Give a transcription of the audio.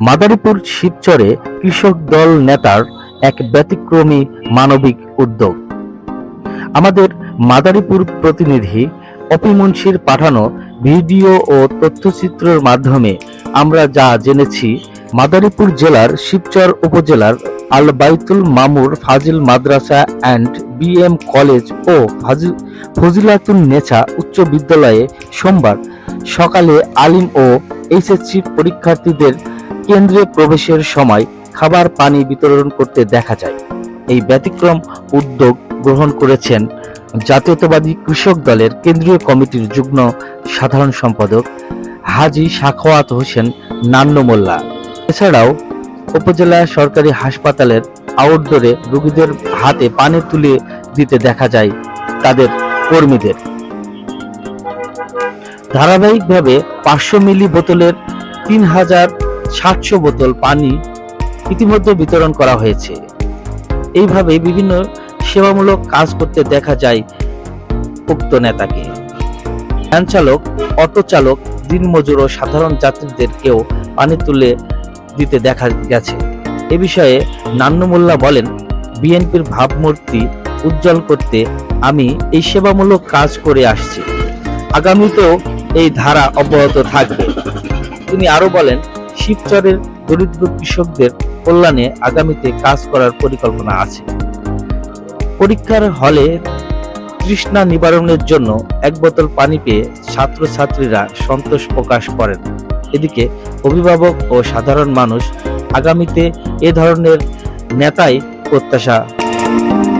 মাদারীপুর শিবচরে কৃষক দল নেতার এক ব্যতিক্রমী মানবিক উদ্যোগ। আমাদের মাদারীপুর প্রতিনিধি অপিমুন্সির পাঠানো ভিডিও ও তথ্যচিত্রের মাধ্যমে আমরা যা জেনেছি, মাদারীপুর জেলার শিবচর উপজেলার Al Baitul Mamur Fazil Madrasa and BM college ও ফাজি- ফজিলাতুন নেছা উচ্চ বিদ্যালয়ে সোমবার সকালে আলিম ও এইচএসসি পরীক্ষার্থীদের কেন্দ্রে প্রবেশের সময় খাবার পানি বিতরণ করতে দেখা যায়। এই ব্যতিক্রম উদ্যোগ গ্রহণ করেছেন জাতীয়তাবাদী কৃষক দলের কেন্দ্রীয় কমিটির যুগ্ম সাধারণ সম্পাদক হাজি সাখওয়াত হোসেন নান্ন মোল্লা। এছাড়াও উপজেলা সরকারি হাসপাতালের আউটডোরে রোগীদের হাতে পানি তুলে দিতে দেখা যায় তাদের কর্মীদের। ধারাবাহিকভাবে পাঁচশো মিলি বোতলের তিন হাজার সাতশো বোতল পানি ইতিমধ্যে বিতরণ করা হয়েছে। এইভাবে বিভিন্ন সেবামূলক কাজ করতে দেখা যায় উক্ত নেতাকে। ভ্যান চালক, অটো চালক, দিনমজুর ও সাধারণ যাত্রীদেরকেও পানি তুলে দিতে দেখা গেছে। এ বিষয়ে নান্নু মোল্লা বলেন, বিএনপির ভাবমূর্তি উজ্জ্বল করতে আমি এই সেবামূলক কাজ করে আসছি। আগামীতেও এই ধারা অব্যাহত থাকবে। তিনি আরও বলেন শিবচরের দরিদ্র কৃষকদের কল্যাণে আগামীতে কাজ করার পরিকল্পনা আছে। পরীক্ষার হলে তৃষ্ণা নিবারণের জন্য এক বোতল পানি পেয়ে ছাত্রছাত্রীরা সন্তোষ প্রকাশ করেন। এদিকে অভিভাবক ও সাধারণ মানুষ আগামীতে এ ধরনের নেতাই প্রত্যাশা